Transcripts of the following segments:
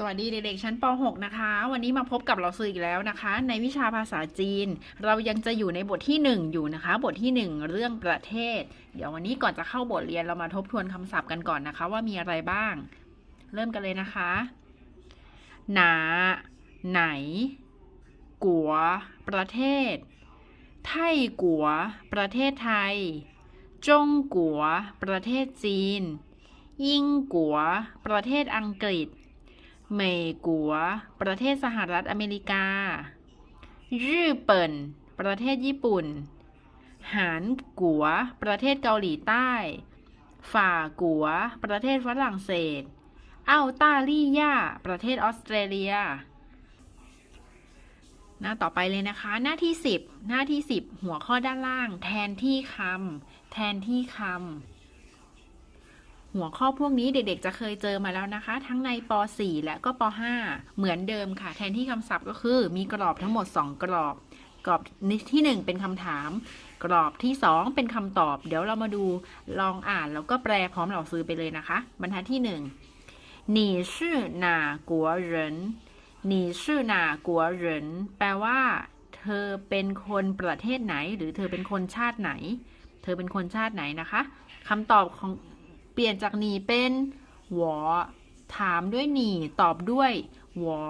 สวัสดีเด็กๆชั้นป .6 นะคะ วันนี้มาพบกับเราซื้ออีกแล้วนะคะ ในวิชาภาษาจีน เรายังจะอยู่ในบทที่ 1 อยู่นะคะ บทที่ 1 เรื่องประเทศ เดี๋ยววันนี้ก่อนจะเข้าบทเรียนเรามาทบทวนคำศัพท์กันก่อนนะคะ ว่ามีอะไรบ้าง เริ่มกันเลยนะคะ หนา ไหน กัว ประเทศ ไทยกัว ประเทศไทย จงกัว ประเทศจีน ยิ่งกัว ประเทศอังกฤษ เมกัว ประเทศสหรัฐอเมริกาญี่ปุ่นประเทศญี่ปุ่น หานกัว ประเทศเกาหลีใต้ ฝ่ากัว ประเทศฝรั่งเศสอ้าตาลียาประเทศออสเตรเลีย หน้าต่อไปเลยนะคะ หน้าที่ 10 หน้าที่ 10 หัวข้อด้านล่าง แทนที่คำแทนที่คำ หัวข้อพวกนี้เด็กๆ จะเคยเจอมาแล้วนะคะ ทั้งในป .4 และก็ป .5 เหมือนเดิมค่ะ แทนที่คำศัพท์ก็คือ มีกรอบทั้งหมด 2 กรอบ กรอบที่ 1 เป็นคำถาม กรอบที่ 2 เป็นคำตอบ เดี๋ยวเรามาดูลองอ่านแล้วก็แปลพร้อมเราซื้อไปเลยนะคะ บรรทัดที่ 1你是哪国人你是哪国人แปลว่า เธอเป็นคนประเทศไหน หรือเธอเป็นคนชาติไหน เธอเป็นคนชาติไหนนะคะคำตอบของ เ ปลี่ยนจากหนีเป็นหวอถามด้วยหนีตอบด้วยหวอ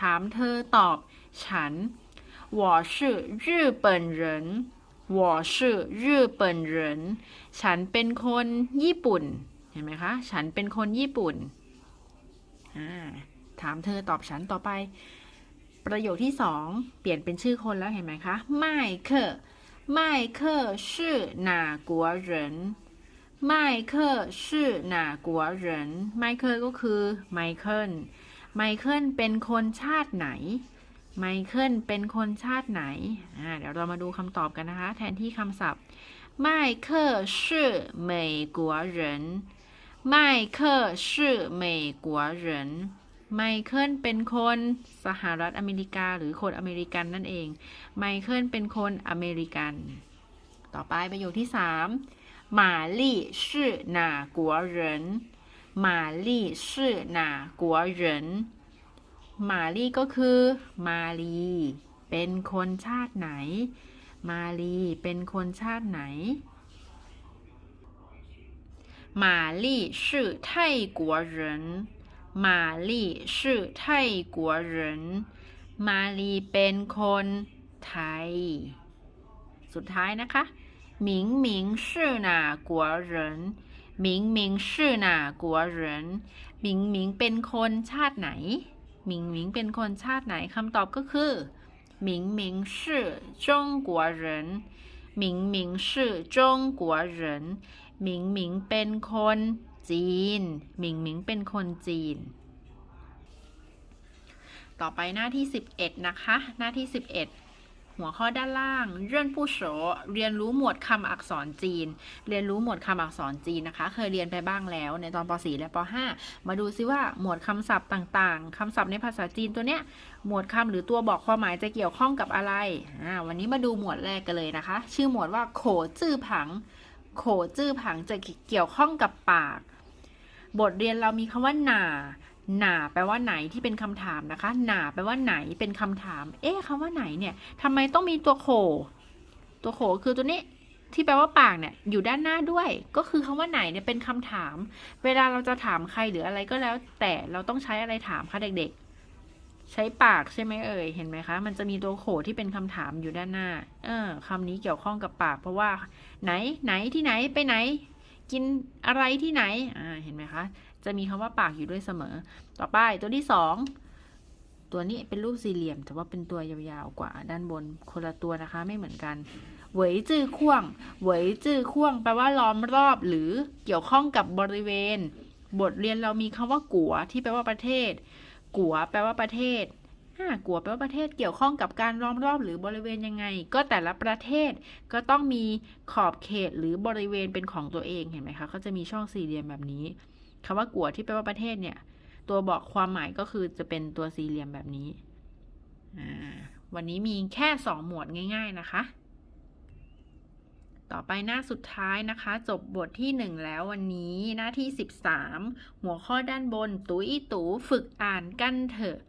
ถามเธอตอบ ฉัน我是日本人我是日本人ฉันเป็นคนญี่ปุ่น เห็นไหมคะ ฉันเป็นคนญี่ปุ่นอ่าถามเธอตอบฉันต่อไป ประโยคที่สองเปลี่ยนเป็นชื่อคนแล้วเห็นไหมคะ麦克麦克是哪国人 ไมเคิลชื่อหนากัวเหรินไมเคิลก็คือไมเคิลไมเคิลเป็นคนชาติไหน ไมเคิลเป็นคนชาติไหน อ่า เดี๋ยวเรามาดูคำตอบกันนะคะ แทนที่คำศัพท์ไมเคิลชื่อเมกัวเหรินไมเคิลชื่อเมกัวเหรินไมเคิลเป็นคนสหรัฐอเมริกาหรือคนอเมริกันนั่นเอง ไมเคิลเป็นคนอเมริกัน ต่อไปประโยคที่สาม หมาลี่ชื่อหนากัวเหรินหมาลี่ชื่อหนากัวเหรินหมาลี่ก็คือมาลีเป็นคนชาติไหน มาลีเป็นคนชาติไหนหมาลี่ชื่อไทยกัวเหรินมาลี่ชื่อไทยกัวเหรินมาลีเป็นคนไทย สุดท้ายนะคะ 明明是哪国人明明是哪国人明明เป็นคนชาติไหน明明เป็นคนชาติไหนคำตอบก็คือ明明是中国人明明是中国人明明เป็นคนจีน明明เป็นคนจีน ต่อไปหน้าที่ 11 นะคะ หน้าที่ 11 หัวข้อด้านล่าง เรื่องผู้โฉเรียนรู้หมวดคำอักษรจีน เรียนรู้หมวดคำอักษรจีนนะคะ เคยเรียนไปบ้างแล้วในตอนป .4 และป .5 มาดูซิว่าหมวดคำศัพท์ต่างๆคำศัพท์ในภาษาจีนตัวเนี้ย หมวดคำหรือตัวบอกความหมายจะเกี่ยวข้องกับอะไรอ่าวันนี้มาดูหมวดแรกกันเลยนะคะ ชื่อหมวดว่าโขจื้อผัง โขจื้อผังจะเกี่ยวข้องกับปาก บทเรียนเรามีคำว่าหนา หนาแปลว่าไหนที่เป็นคำถามนะคะ หนาแปลว่าไหนเป็นคำถาม เอ๊ะคำว่าไหนเนี่ยทำไมต้องมีตัวโข ตัวโขคือตัวนี้ที่แปลว่าปากเนี่ยอยู่ด้านหน้าด้วย ก็คือคำว่าไหนเนี่ยเป็นคำถาม เวลาเราจะถามใครหรืออะไรก็แล้ว แต่เราต้องใช้อะไรถามคะเด็ก ๆ ใช้ปากใช่ไหมเอ่ยเห็นไหมคะ มันจะมีตัวโขที่เป็นคำถามอยู่ด้านหน้า เออคำนี้เกี่ยวข้องกับปาก เพราะว่าไหนไหนที่ไหนไปไหน กินอะไรที่ไหนอ่าเห็นไหมคะ จะมีคำว่าปากอยู่ด้วยเสมอ ต่อไปตัวที่สองตัวนี้เป็นรูปสี่เหลี่ยม แต่ว่าเป็นตัวยาวๆกว่าด้านบนคนละตัวนะคะไม่เหมือนกันเหวยจื้อข่วงเหวยจื้อข่วงแปลว่าล้อมรอบหรือเกี่ยวข้องกับบริเวณ บทเรียนเรามีคำว่ากัวที่แปลว่าประเทศ กัวแปลว่าประเทศกัวแปลว่าประเทศเกี่ยวข้องกับการล้อมรอบหรือบริเวณยังไง ก็แต่ละประเทศก็ต้องมีขอบเขตหรือบริเวณเป็นของตัวเองเห็นไหมคะเขาจะมีช่องสี่เหลี่ยมแบบนี้ คำว่ากัวที่แปลว่าประเทศเนี่ย ตัวบอกความหมายก็คือจะเป็นตัวสี่เหลี่ยมแบบนี้ วันนี้มีแค่สองหมวดง่าย ๆนะคะ ต่อไปหน้าสุดท้ายนะคะ จบบทที่1แล้ววันนี้หน้าที่13หัวข้อด้านบน ตุ้ยตูฝึกอ่านกันเถอะ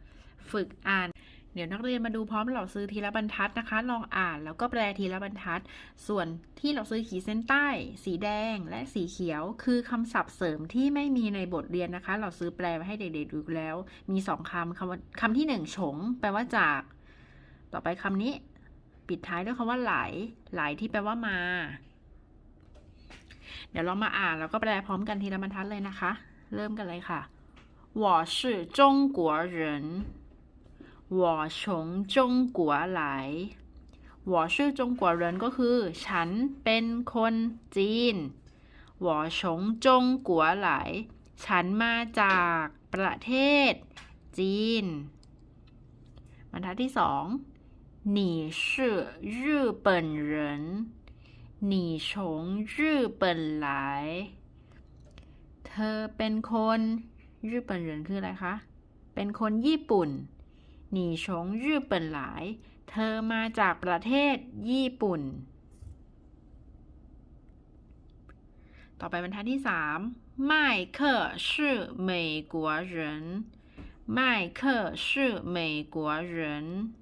ฝึกอ่าน เดี๋ยวนักเรียนมาดูพร้อมเราซื้อทีละบรรทัดนะคะ ลองอ่านแล้วก็แปลทีละบรรทัด ส่วนที่เราซื้อขีดเส้นใต้ สีแดงและสีเขียว คือคำศัพท์เสริมที่ไม่มีในบทเรียนนะคะ เราซื้อแปลไว้ให้เด็กๆดูแล้ว มีสองคำคำว่าคำที่หนึ่งฉง แปลว่าจาก ต่อไปคำนี้ ปิดท้ายด้วยคำว่าไหล ไหลที่แปลว่ามา เดี๋ยวเรามาอ่านแล้วก็แปลพร้อมกันทีละบรรทัดเลยนะคะ เริ่มกันเลยค่ะ我是中国人 我从中国来我是中国人ก็คือ ฉันเป็นคนจีน我从中国来ฉันมาจากประเทศ จีน บรรทัดที่สอง你是日本人你从日本来เธอเป็นคนญี่ปุ่นเหรินคืออะไรคะ เป็นคนญี่ปุ่น หนีชงญี่ปุ่นหลาย เธอมาจากประเทศญี่ปุ่น ต่อไปบรรทัดที่สาม麦克是美国人麦克是美国人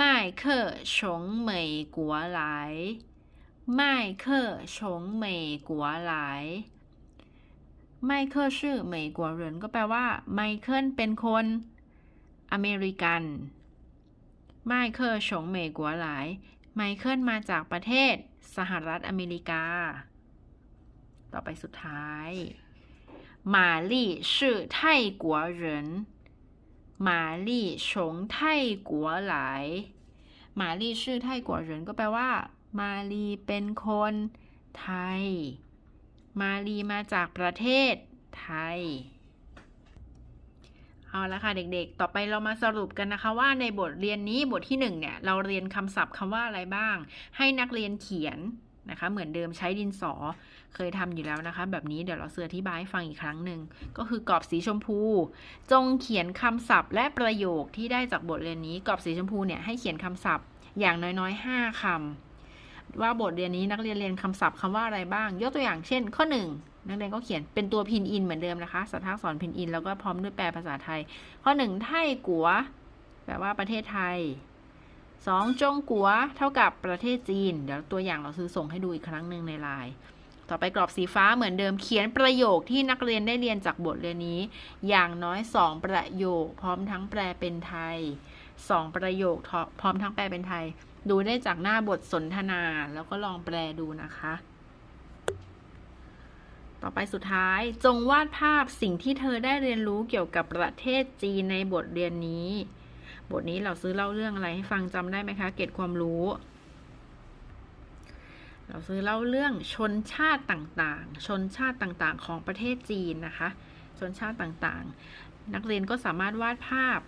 麦克从美国来麦克从美国来ไมเคิลชื่อเหมยกัวเหรินก็แปลว่าไมเคิลเป็นคน อเมริกันไมเคิลชงเหมยกัวหลาย ไมเคิลมาจากประเทศสหรัฐอเมริกา ต่อไปสุดท้ายมาลี่ชื่อไทกัวเหรินมาลี่ชงไทกัวหลายมาลี่ชื่อไทกัวเหรินก็แปลว่า มาลีเป็นคนไทย มาลีมาจากประเทศไทย เอาละค่ะเด็กๆ ต่อไปเรามาสรุปกันนะคะว่าในบทเรียนนี้บทที่1เนี่ยเราเรียนคำศัพท์คำว่าอะไรบ้าง ให้นักเรียนเขียนนะคะเหมือนเดิมใช้ดินสอเคยทำอยู่แล้วนะคะ แบบนี้เดี๋ยวเราเสืออธิบายให้ฟังอีกครั้งหนึ่งก็คือกรอบสีชมพู จงเขียนคำศัพท์ และประโยคที่ได้จากบทเรียนนี้กรอบสีชมพูเนี่ยให้เขียนคำศัพท์อย่างน้อยๆ 5คำว่าบทเรียนนี้นักเรียนเรียนคำศัพท์คำว่าอะไรบ้าง ยกตัวอย่างเช่น ข้อ 1 นักเรียนก็เขียนเป็นตัวพินอินเหมือนเดิมนะคะสัทธาสอนพินอิน แล้วก็พร้อมด้วยแปลภาษาไทย ข้อ1ไทยกัวแปลว่าประเทศไทย2จงกัวเท่ากับประเทศจีน เดี๋ยวตัวอย่างเราซื้อส่งให้ดูอีกครั้งหนึ่งในไลน์ต่อไปกรอบสีฟ้าเหมือนเดิมเขียนประโยคที่นักเรียนได้เรียนจากบทเรียนนี้ อย่างน้อย 2 ประโยค พร้อมทั้งแปลเป็นไทย 2 ประโยคพร้อมทั้งแปลเป็นไทย ดูได้จากหน้าบทสนทนาแล้วก็ลองแปลดูนะคะ ต่อไปสุดท้ายจงวาดภาพสิ่งที่เธอได้เรียนรู้เกี่ยวกับประเทศจีนในบทเรียนนี้ บทนี้เราซื้อเล่าเรื่องอะไรให้ฟังจำได้ไหมคะเกร็ดความรู้ เราซื้อเล่าเรื่องชนชาติต่างๆ ชนชาติต่างๆ ของประเทศจีนนะคะ ชนชาติต่างๆ นักเรียนก็สามารถวาดภาพ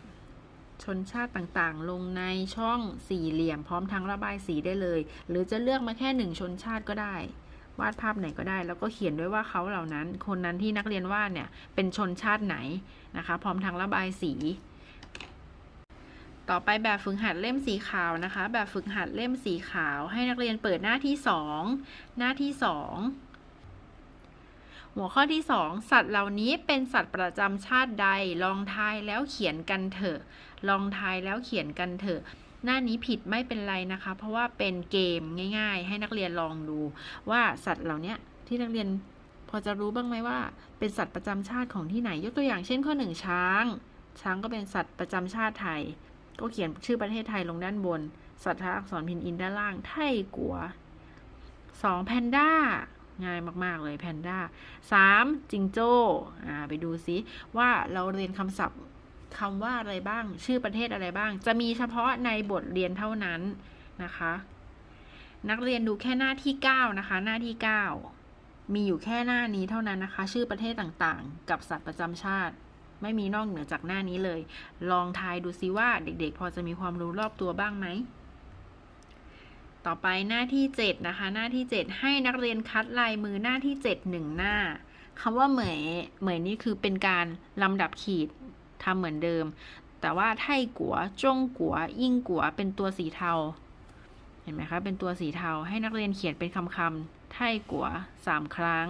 ชนชาติต่างๆ ลงในช่องสี่เหลี่ยมพร้อมทั้งระบายสีได้เลย หรือจะเลือกมาแค่หนึ่งชนชาติก็ได้ วาดภาพไหนก็ได้ แล้วก็เขียนด้วยว่าเขาเหล่านั้น คนนั้นที่นักเรียนวาดเนี่ยเป็นชนชาติไหนนะคะ พร้อมทั้งระบายสี ต่อไปแบบฝึกหัดเล่มสีขาวนะคะ แบบฝึกหัดเล่มสีขาว ให้นักเรียนเปิดหน้าที่สองหน้าที่สองหัวข้อที่ 2 สัตว์เหล่านี้เป็นสัตว์ประจำชาติใด ลองทายแล้วเขียนกันเถอะ ลองทายแล้วเขียนกันเถอะ หน้านี้ผิดไม่เป็นไรนะคะ เพราะว่าเป็นเกมง่าย ๆ ให้นักเรียนลองดูว่าสัตว์เหล่านี้ที่นักเรียนพอจะรู้บ้างไหมว่า เป็นสัตว์ประจำชาติของที่ไหน ยกตัวอย่างเช่นข้อหนึ่งช้าง ช้างก็เป็นสัตว์ประจำชาติไทย ก็เขียนชื่อประเทศไทยลงด้านบน สัตว์อักษรพินอินด้านล่าง ไทยกัวสองแพนด้าง่ายมาก ๆ เลยแพนด้าสามจิงโจ้ อ่า ไปดูซิว่าเราเรียนคำศัพท์ คำว่าอะไรบ้าง ชื่อประเทศอะไรบ้าง จะมีเฉพาะในบทเรียนเท่านั้นนะคะ นักเรียนดูแค่หน้าที่ 9 นะคะ หน้าที่ 9 มีอยู่แค่หน้านี้เท่านั้นนะคะ ชื่อประเทศต่างๆ กับสัตว์ประจำชาติ ไม่มีนอกเหนือจากหน้านี้เลย ลองทายดูซิว่าเด็กๆ พอจะมีความรู้รอบตัวบ้างไหมต่อไปหน้าที่ 7 นะคะ หน้าที่ 7 ให้นักเรียนคัดลายมือหน้าที่7หนึ่งหน้าคำว่าเหมยเหมยนี่คือเป็นการลำดับขีด ทำเหมือนเดิม แต่ว่าไทกัวจงกัว ยิ่งกัว เป็นตัวสีเทา เห็นไหมคะ เป็นตัวสีเทา ให้นักเรียนเขียนเป็นคำคำๆไท่กัวสามครั้ง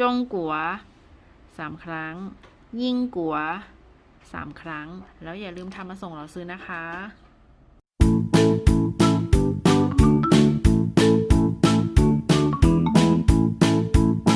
จงกัวสามครั้ง ยิ่งกัวสามครั้ง แล้วอย่าลืมทำมาส่งเราซื้อนะคะ